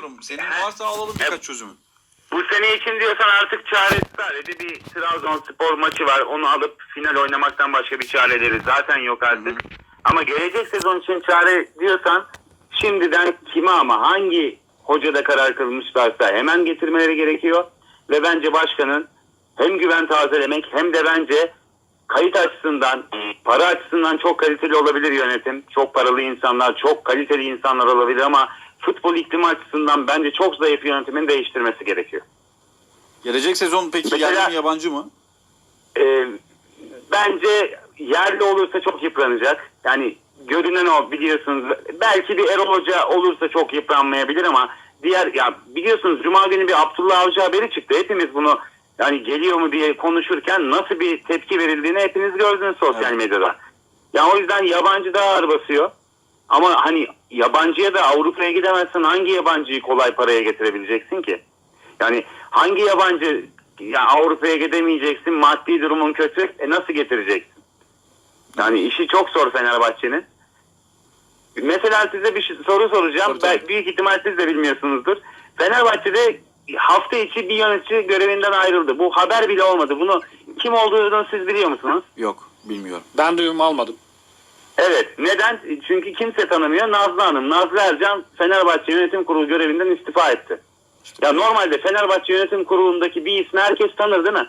diyorum. Senin varsa alalım birkaç çözümü. Bu sene için diyorsan artık çaresi sadece bir Trabzonspor maçı var. Onu alıp final oynamaktan başka bir çareleri zaten yok artık. Ama gelecek sezon için çare diyorsan şimdiden kime ama hangi hocada karar kılmışlarsa hemen getirmeleri gerekiyor. Ve bence başkanın hem güven tazelemek hem de bence kayıt açısından, para açısından çok kaliteli olabilir yönetim. Çok paralı insanlar, çok kaliteli insanlar olabilir ama futbol iklimi açısından bence çok zayıf yönetimin değiştirmesi gerekiyor. Gelecek sezon peki Mesela- yerli mi yabancı mı? Ee, bence yerli olursa çok yıpranacak. Yani görünen o biliyorsunuz. Belki bir Erol Hoca olursa çok yıpranmayabilir ama diğer ya biliyorsunuz Cuma günü bir Abdullah Avcı haberi çıktı. Hepimiz bunu yani geliyor mu diye konuşurken nasıl bir tepki verildiğini hepiniz gördünüz sosyal Evet. medyada. Ya o yüzden yabancı daha ağır basıyor. Ama hani yabancıya da Avrupa'ya gidemezsen hangi yabancıyı kolay paraya getirebileceksin ki? Yani hangi yabancı ya Avrupa'ya gidemeyeceksin maddi durumun kötü e nasıl getireceksin? Yani işi çok zor Fenerbahçe'nin. Mesela size bir soru soracağım. Ben, büyük ihtimal siz de bilmiyorsunuzdur. Fenerbahçe'de hafta içi bir yönetici görevinden ayrıldı. Bu haber bile olmadı. Bunu kim olduğunu siz biliyor musunuz? Yok bilmiyorum. Ben duyum almadım. Evet. Neden? Çünkü kimse tanımıyor. Nazlı Hanım, Nazlı Ercan Fenerbahçe Yönetim Kurulu görevinden istifa etti. Ya normalde Fenerbahçe Yönetim Kurulu'ndaki bir ismi herkes tanır değil mi?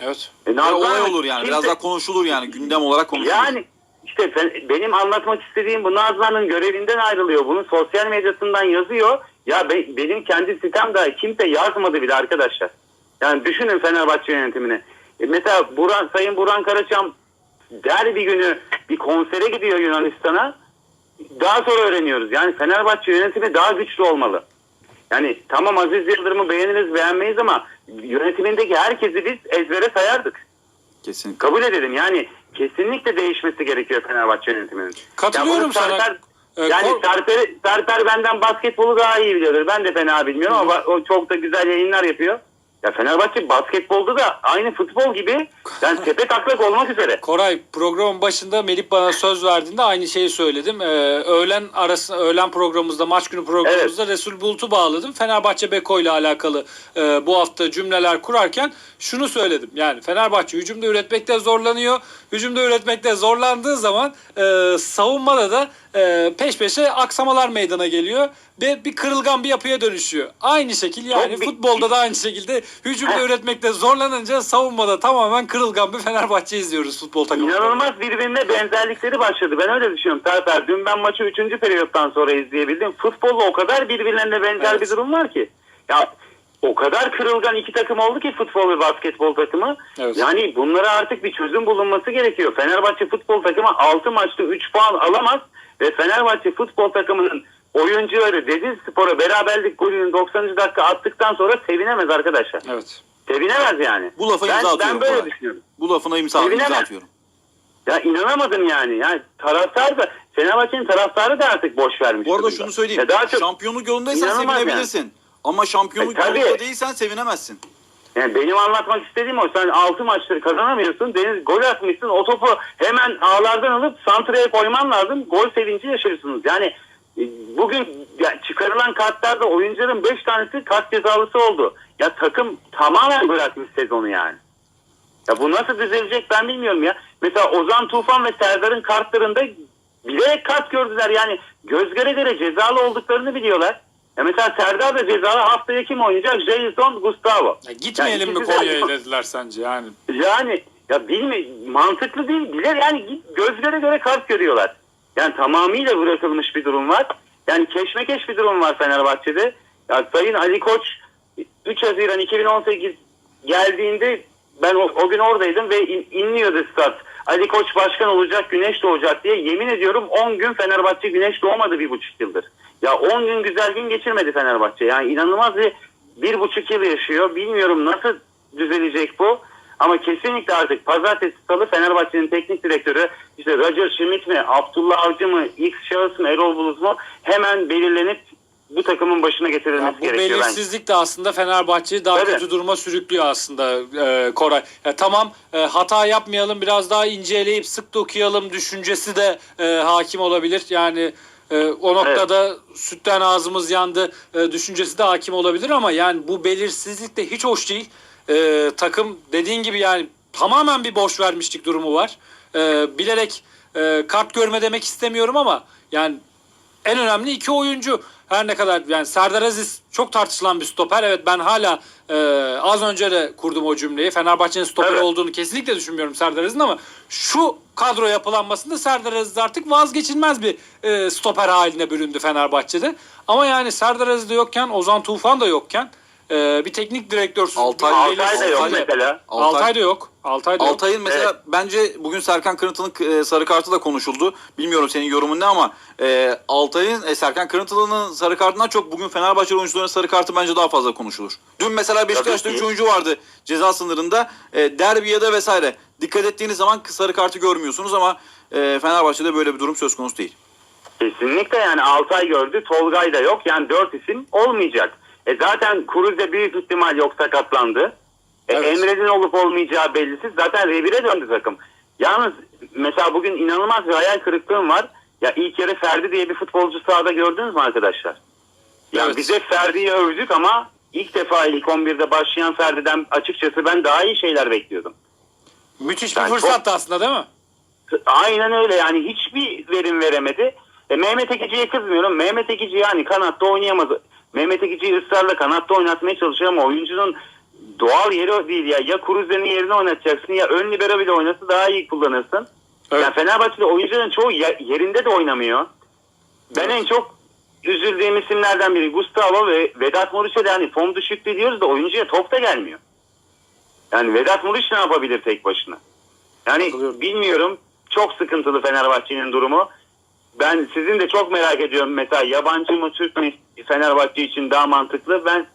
Evet. E, Nazlı olay Hanım olur yani. Biraz kimse- daha konuşulur yani. Gündem olarak konuşulur. Yani işte benim anlatmak istediğim bu Nazlı Hanım görevinden ayrılıyor. Bunu sosyal medyasından yazıyor. Ya be- benim kendi sitemde kimse yazmadı bile arkadaşlar. Yani düşünün Fenerbahçe yönetimini. E, mesela Buran, Sayın Burhan Karaçam derbi günü bir konsere gidiyor Yunanistan'a. Daha sonra öğreniyoruz. Yani Fenerbahçe yönetimi daha güçlü olmalı. Yani tamam Aziz Yıldırım'ı beğeniriz beğenmeyiz ama yönetimindeki herkesi biz ezbere sayardık. Kesinlikle. Kabul edelim yani kesinlikle değişmesi gerekiyor Fenerbahçe yönetiminin. Katılıyorum Ya bunu sana. Ee, yani kor- Serper, Serper benden basketbolu daha iyi biliyordur. Ben de fena bilmiyorum ama o çok da güzel yayınlar yapıyor. Ya Fenerbahçe basketbolda da aynı futbol gibi yani tepe taklak olmak üzere. Koray programın başında Melih bana söz verdiğinde aynı şeyi söyledim. Ee, öğlen arası öğlen programımızda maç günü programımızda Resul Bulut'u bağladım. Fenerbahçe Beko ile alakalı e, bu hafta cümleler kurarken şunu söyledim. Yani Fenerbahçe hücumda üretmekte zorlanıyor. Hücumda üretmekte zorlandığı zaman e, savunmada da e, peş peşe aksamalar meydana geliyor ve bir kırılgan bir yapıya dönüşüyor. Aynı şekil yani bir- futbolda da aynı şekilde hücumda üretmekte zorlanınca savunmada tamamen kırılgan bir Fenerbahçe izliyoruz futbol takımında. İnanılmaz birbirine benzerlikleri başladı. Ben öyle düşünüyorum Serper. Dün ben maçı 3. periyottan sonra izleyebildim. Futbolda o kadar birbirlerine benzer Evet. bir durum var ki. Ya o kadar kırılgan iki takım oldu ki futbol ve basketbol takımı. Evet. Yani bunlara artık bir çözüm bulunması gerekiyor. Fenerbahçe futbol takımı 6 maçta 3 puan alamaz ve Fenerbahçe futbol takımının oyuncuları Dediz Spor'a beraberlik golünün 90. dakika attıktan sonra sevinemez arkadaşlar. Evet. Sevinemez yani. Bu lafa ben, imza atıyorum. Ben böyle Koray. düşünüyorum. Bu lafına imza, Evine imza atıyorum. Ya inanamadım yani. Yani taraftar da Fenerbahçe'nin taraftarı da artık boş vermiş. Bu arada şunu söyleyeyim. Ya daha çok Şampiyonluk yolundaysan sevinebilirsin. Ama şampiyonluk E, tabii. yolunda değilsen sevinemezsin. yani benim anlatmak istediğim o. Sen 6 maçları kazanamıyorsun. Deniz gol atmışsın. O topu hemen ağlardan alıp santraya koyman lazım. Gol sevinci yaşıyorsunuz. Yani bugün ya çıkarılan kartlarda oyuncuların 5 tanesi kart cezalısı oldu. Ya takım tamamen bırakmış sezonu yani. Ya bu nasıl düzelecek ben bilmiyorum ya. Mesela Ozan Tufan ve Serdar'ın kartlarında bilerek kart gördüler. Yani göz göre göre cezalı olduklarını biliyorlar. Ya mesela Serdar da cezalı haftaya kim oynayacak? Jason Gustavo. Ya gitmeyelim Ya mi Konya'ya dediler sence yani? Yani ya bilmi mantıklı değil. Biler yani göz göre göre kart görüyorlar. Yani tamamıyla bırakılmış bir durum var. Yani keşmekeş bir durum var Fenerbahçe'de. Ya Sayın Ali Koç 3 Haziran 2018 geldiğinde ben o, o gün oradaydım ve in, inliyordu stat. Ali Koç başkan olacak, güneş doğacak diye yemin ediyorum 10 gün Fenerbahçe güneş doğmadı bir buçuk yıldır. Ya 10 gün güzel gün geçirmedi Fenerbahçe. Yani inanılmaz bir bir buçuk yıl yaşıyor. Bilmiyorum nasıl düzelecek bu. Ama kesinlikle artık pazartesi salı Fenerbahçe'nin teknik direktörü işte Roger Schmidt mi, Abdullah Avcı mı, X şahıs mı, Erol Bulut mu hemen belirlenip bu takımın başına getirilmesi Ya bu gerekiyor bence. belirsizlik de aslında Fenerbahçe'yi daha Tabii. kötü duruma sürüklüyor aslında e, Koray. Ya tamam e, hata yapmayalım biraz daha inceleyip sık dokuyalım düşüncesi de e, hakim olabilir. Yani e, o noktada sütten ağzımız yandı e, düşüncesi de hakim olabilir ama yani bu belirsizlik de hiç hoş değil. E, takım dediğin gibi yani tamamen bir boş vermişlik durumu var. E, bilerek e, kart görme demek istemiyorum ama yani en önemli iki oyuncu. Her ne kadar yani Serdar Aziz çok tartışılan bir stoper. Evet ben hala e, az önce de kurdum o cümleyi. Fenerbahçe'nin stoper Evet. olduğunu kesinlikle düşünmüyorum Serdar Aziz'in ama şu kadro yapılanmasında Serdar Aziz artık vazgeçilmez bir e, stoper haline büründü Fenerbahçe'de. Ama yani Serdar Aziz de yokken Ozan Tufan da yokken e, bir teknik direktörsüz Altay- Altay da belirsizlikle- yok mesela. Altay da yok. Altay da yok. Altay'ın mesela bence bugün Serkan Kırıntı'nın e, sarı kartı da konuşuldu. Bilmiyorum senin yorumun ne ama e, Altay'ın e, Serkan Kırıntı'nın sarı kartından çok bugün Fenerbahçe oyuncularının sarı kartı bence daha fazla konuşulur. Dün mesela Beşiktaş'ta Tabii 3 ki. oyuncu vardı ceza sınırında. E, derbi ya da vesaire. Dikkat ettiğiniz zaman sarı kartı görmüyorsunuz ama e, Fenerbahçe'de böyle bir durum söz konusu değil. Kesinlikle yani Altay gördü, Tolgay da yok. Yani dört isim olmayacak. E zaten Kuruz da büyük ihtimal yok sakatlandı. E Evet. Emre'nin olup olmayacağı bellisiz. Zaten revire döndü takım. Yalnız mesela bugün inanılmaz bir hayal kırıklığım var. Ya ilk yarı Ferdi diye bir futbolcu sahada gördünüz mü arkadaşlar? Ya Evet. biz hep Ferdi'yi övdük ama ilk defa ilk 11'de başlayan Ferdi'den açıkçası ben daha iyi şeyler bekliyordum. Müthiş bir Yani çok- fırsattı aslında değil mi? Aynen öyle yani hiçbir verim veremedi. E, Mehmet Ekici'ye kızmıyorum. Mehmet Ekici yani kanatta oynayamaz. Mehmet Ekici'yi ısrarla kanatta oynatmaya çalışıyor ama oyuncunun doğal yeri o değil ya. Ya Kruzer'in yerine oynatacaksın ya ön libero bile oynasa daha iyi kullanırsın. Evet. Yani Fenerbahçe'de oyuncuların çoğu yerinde de oynamıyor. Ben en çok üzüldüğüm isimlerden biri Gustavo ve Vedat Muriç'e de hani form düşüklüğü diyoruz da oyuncuya top da gelmiyor. Yani Vedat Muriç ne yapabilir tek başına? Yani bilmiyorum. Çok sıkıntılı Fenerbahçe'nin durumu. Ben sizin de çok merak ediyorum. Mesela yabancı mı Türk mü Fenerbahçe için daha mantıklı? Ben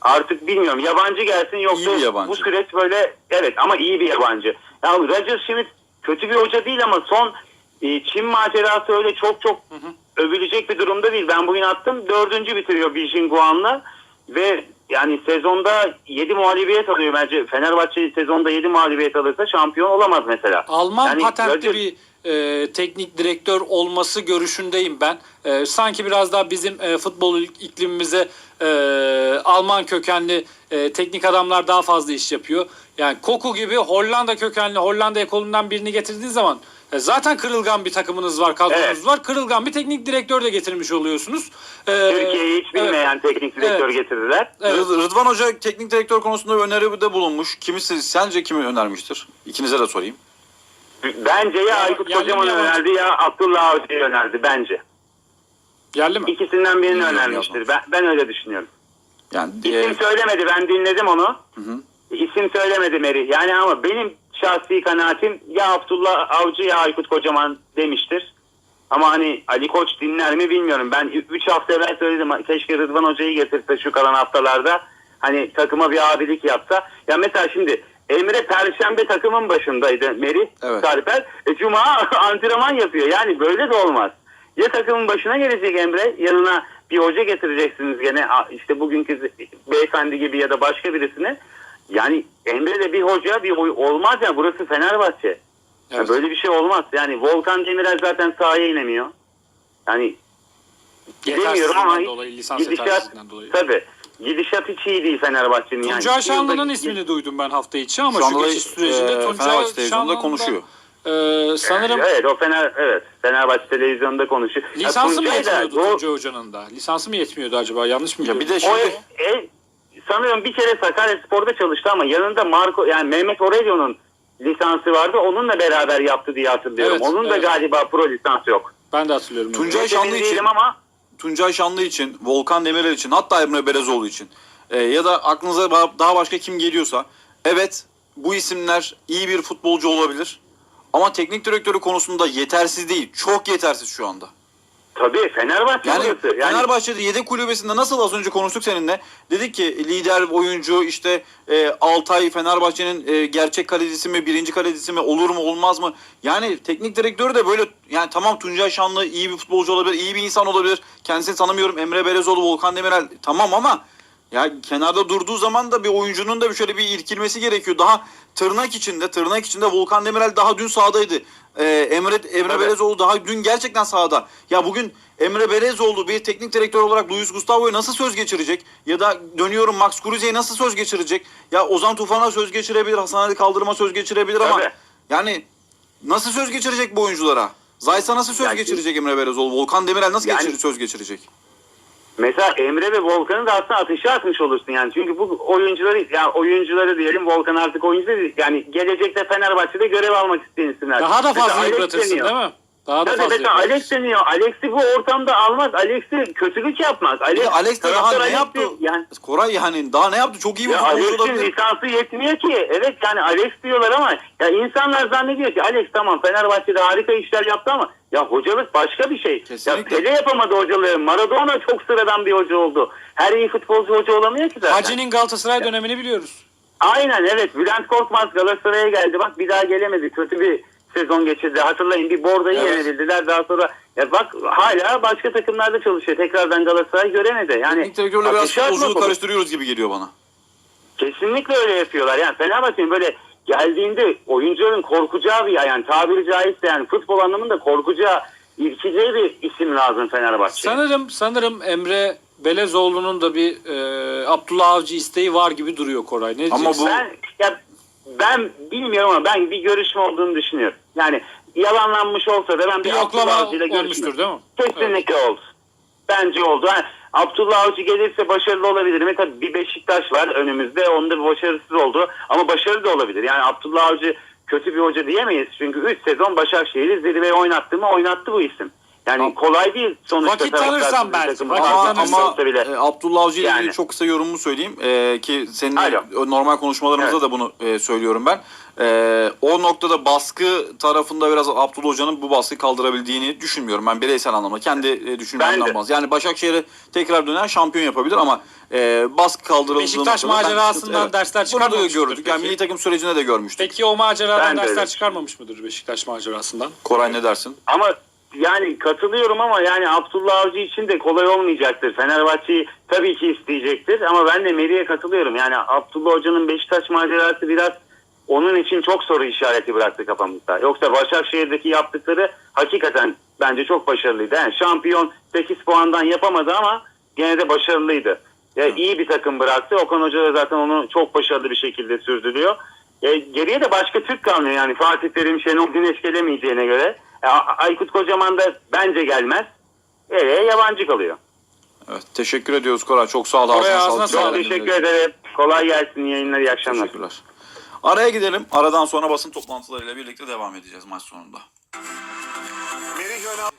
artık bilmiyorum. Yabancı gelsin yoksa İyi yabancı. bu süreç böyle evet ama iyi bir yabancı. Ya Roger Schmidt kötü bir hoca değil ama son e, Çin macerası öyle çok çok övülecek bir durumda değil. Ben bugün attım. Dördüncü bitiriyor Beijing Guan'la ve yani sezonda 7 mağlubiyet alıyor bence. Fenerbahçe sezonda 7 mağlubiyet alırsa şampiyon olamaz mesela. Alman Yani patentli Roger- bir e, teknik direktör olması görüşündeyim ben. E, sanki biraz daha bizim e, futbol iklimimize e, Alman kökenli e, teknik adamlar daha fazla iş yapıyor. Yani Koku gibi Hollanda kökenli Hollanda ekolünden birini getirdiğiniz zaman e, zaten kırılgan bir takımınız var, kadronuz Evet. var. Kırılgan bir teknik direktör de getirmiş oluyorsunuz. E, Türkiye'yi hiç evet. bilmeyen teknik direktör Evet. getirdiler. Evet. Rıd- Rıdvan Hoca teknik direktör konusunda öneride bulunmuş. Kimisi sence kimi önermiştir? İkinize de sorayım. Bence ya Aykut Kocaman önerdi ya Abdullah Avcı'yı önerdi bence. Yerli mi? İkisinden birini Bilmiyorum, önermiştir. Ben, ben öyle düşünüyorum. Yani İsim e, söylemedi ben dinledim onu. hı. İsim söylemedi Merih. Yani ama benim şahsi kanaatim ya Abdullah Avcı ya Aykut Kocaman demiştir. Ama hani Ali Koç dinler mi bilmiyorum. Ben 3 hafta evvel söyledim. Keşke Rıdvan Hoca'yı getirse şu kalan haftalarda. Hani takıma bir abilik yapsa. Ya mesela şimdi Emre Perşembe takımın başındaydı Merih Evet. Sarper. E, Cuma antrenman yapıyor. Yani böyle de olmaz. Ya takımın başına gelecek Emre yanına bir hoca getireceksiniz gene işte bugünkü beyefendi gibi ya da başka birisini. Yani Emre de bir hoca bir oy- olmaz ya burası Fenerbahçe. Ya Evet. böyle bir şey olmaz. Yani Volkan Demirel zaten sahaya inemiyor. Yani bilemiyorum ama dolayı, lisans gidişat dolayı. tabii gidişat hiç iyi değil Fenerbahçe'nin. yani. Tuncay Şanlı'nın ismini duydum ben hafta içi ama Şu şu, geçiş sürecinde e, televizyonda Şanlı'nda konuşuyor. e, sanırım Evet o Fener evet Fenerbahçe televizyonda konuşuyor. Ya lisansı mı Tuncay da yetmiyordu o- Tuncay Hoca'nın da? Lisansı mı yetmiyordu acaba? Yanlış mı Ya bir de O şimdi e, sanıyorum bir kere Sakaryaspor'da çalıştı ama yanında Marco yani Mehmet Aurelio'nun lisansı vardı. Onunla beraber yaptı diye hatırlıyorum. Evet, Onun da evet. galiba pro lisansı yok. Ben de hatırlıyorum. Tuncay Şanlı için ama Tuncay Şanlı için, Volkan Demirel için, hatta Emre Belezoğlu için e, ya da aklınıza daha başka kim geliyorsa evet bu isimler iyi bir futbolcu olabilir ama teknik direktörü konusunda yetersiz değil. Çok yetersiz şu anda. Tabii Fenerbahçe Yani, burası. Yani Fenerbahçe'de yedek kulübesinde nasıl az önce konuştuk seninle. Dedik ki lider oyuncu işte e, Altay Fenerbahçe'nin e, gerçek kalecisi mi, birinci kalecisi mi, olur mu olmaz mı? Yani teknik direktörü de böyle yani tamam Tuncay Şanlı iyi bir futbolcu olabilir, iyi bir insan olabilir. Kendisini tanımıyorum. Emre Belezoğlu, Volkan Demirel tamam ama Ya kenarda durduğu zaman da bir oyuncunun da bir şöyle bir irkilmesi gerekiyor. Daha tırnak içinde, tırnak içinde Volkan Demirel daha dün sahadaydı. Ee, Emre Emre Evet. Belezoğlu daha dün gerçekten sahada. Ya bugün Emre Belezoğlu bir teknik direktör olarak Luis Gustavo'ya nasıl söz geçirecek? Ya da dönüyorum Max Kruse'ye nasıl söz geçirecek? Ya Ozan Tufan'a söz geçirebilir, Hasan Ali Kaldırım'a söz geçirebilir ama Tabii. yani nasıl söz geçirecek bu oyunculara? Zayt'a nasıl söz Ya geçirecek Emre Belezoğlu? Volkan Demirel nasıl Yani- geçirir, söz geçirecek? Mesela Emre ve Volkan'ı da aslında ateşe atmış olursun yani. Çünkü bu oyuncuları yani oyuncuları diyelim Volkan artık oyuncu değil. Yani gelecekte Fenerbahçe'de görev almak isteyen isimler. Daha da fazla yıpratırsın değil mi? Daha da fazla mesela Alex yıpratırsın. deniyor. Alex'i bu ortamda almaz. Alex'i kötülük yapmaz. Alex, de Alex de daha taraftar ne Alex yaptı? Yani, Koray yani daha ne yaptı? Çok iyi bir ya futbolcu Alex'in olabilir. lisansı yetmiyor ki. Evet yani Alex diyorlar ama ya insanlar zannediyor ki Alex tamam Fenerbahçe'de harika işler yaptı ama ya hocalık başka bir şey. Kesinlikle. Ya Pele yapamadı hocalığı. Maradona çok sıradan bir hoca oldu. Her iyi futbolcu hoca olamıyor ki zaten. Hacı'nin Galatasaray dönemini biliyoruz. Aynen evet. Bülent Korkmaz Galatasaray'a geldi. Bak bir daha gelemedi. Kötü bir sezon geçirdi. Hatırlayın bir Bordo'yu Evet. yenildiler. Daha sonra ya bak hala başka takımlarda çalışıyor. Tekrardan Galatasaray göremedi. Yani Teknik direktörle biraz futbolculuğu olur. karıştırıyoruz gibi geliyor bana. Kesinlikle öyle yapıyorlar. Yani Fenerbahçe'nin böyle geldiğinde oyuncuların korkacağı bir yani tabiri caizse yani futbol anlamında korkacağı, irkileceği bir isim lazım Fenerbahçe'ye. Sanırım sanırım Emre Belezoğlu'nun da bir e, Abdullah Avcı isteği var gibi duruyor Koray. Ne Ama bu- Ben ya ben bilmiyorum ama ben bir görüşme olduğunu düşünüyorum. Yani yalanlanmış olsa da ben bir, bir Abdullah yoklama Avcı'yla görüşme- olmuştur değil mi? Kesinlikle oldu. Bence oldu. Ha, Abdullah Avcı gelirse başarılı olabilir mi? Tabii bir Beşiktaş var önümüzde. Onda bir başarısız oldu. Ama başarılı da olabilir. Yani Abdullah Avcı kötü bir hoca diyemeyiz. Çünkü 3 sezon Başakşehir'i zirveye oynattı mı oynattı bu isim. Yani kolay değil sonuçta. Vakit belki, takım vakit ama- olsa bile. e, Abdullah Avcı ile ilgili Yani. çok kısa yorumumu söyleyeyim. E, ki senin Alo. normal konuşmalarımızda Evet. da bunu e, söylüyorum ben. E, o noktada baskı tarafında biraz Abdullah Hoca'nın bu baskıyı kaldırabildiğini düşünmüyorum. Ben bireysel anlamda. Kendi e, düşüncemden Ben de. bazı. Yani Başakşehir'i tekrar döner şampiyon yapabilir ama e, baskı kaldırıldığı Beşiktaş ben macerasından sıkıntı- dersler Bunu da çıkarmamış mıdır gördük. Yani peki? milli takım sürecinde de görmüştük. Peki o maceradan Ben de dersler öyle. çıkarmamış mıdır Beşiktaş macerasından? Koray ne dersin? Ama yani katılıyorum ama yani Abdullah Avcı için de kolay olmayacaktır. Fenerbahçe'yi tabii ki isteyecektir ama ben de Meri'ye katılıyorum. Yani Abdullah Hoca'nın Beşiktaş macerası biraz onun için çok soru işareti bıraktı kafamızda. Yoksa Başakşehir'deki yaptıkları hakikaten bence çok başarılıydı. Yani şampiyon 8 puandan yapamadı ama gene de başarılıydı. Ya iyi bir takım bıraktı. Okan Hoca da zaten onu çok başarılı bir şekilde sürdürüyor. E, geriye de başka Türk kalmıyor yani Fatih Terim, Şenol Güneş gelemeyeceğine göre. Aykut Kocaman da bence gelmez. Nereye yabancı kalıyor. Evet, teşekkür ediyoruz Koray. Çok sağ ol. Koray, Ağzına sağlık. Teşekkür ederim. Kolay gelsin yayınlar. iyi akşamlar. Teşekkürler. Araya gidelim. Aradan sonra basın toplantılarıyla birlikte devam edeceğiz maç sonunda. Merih Önal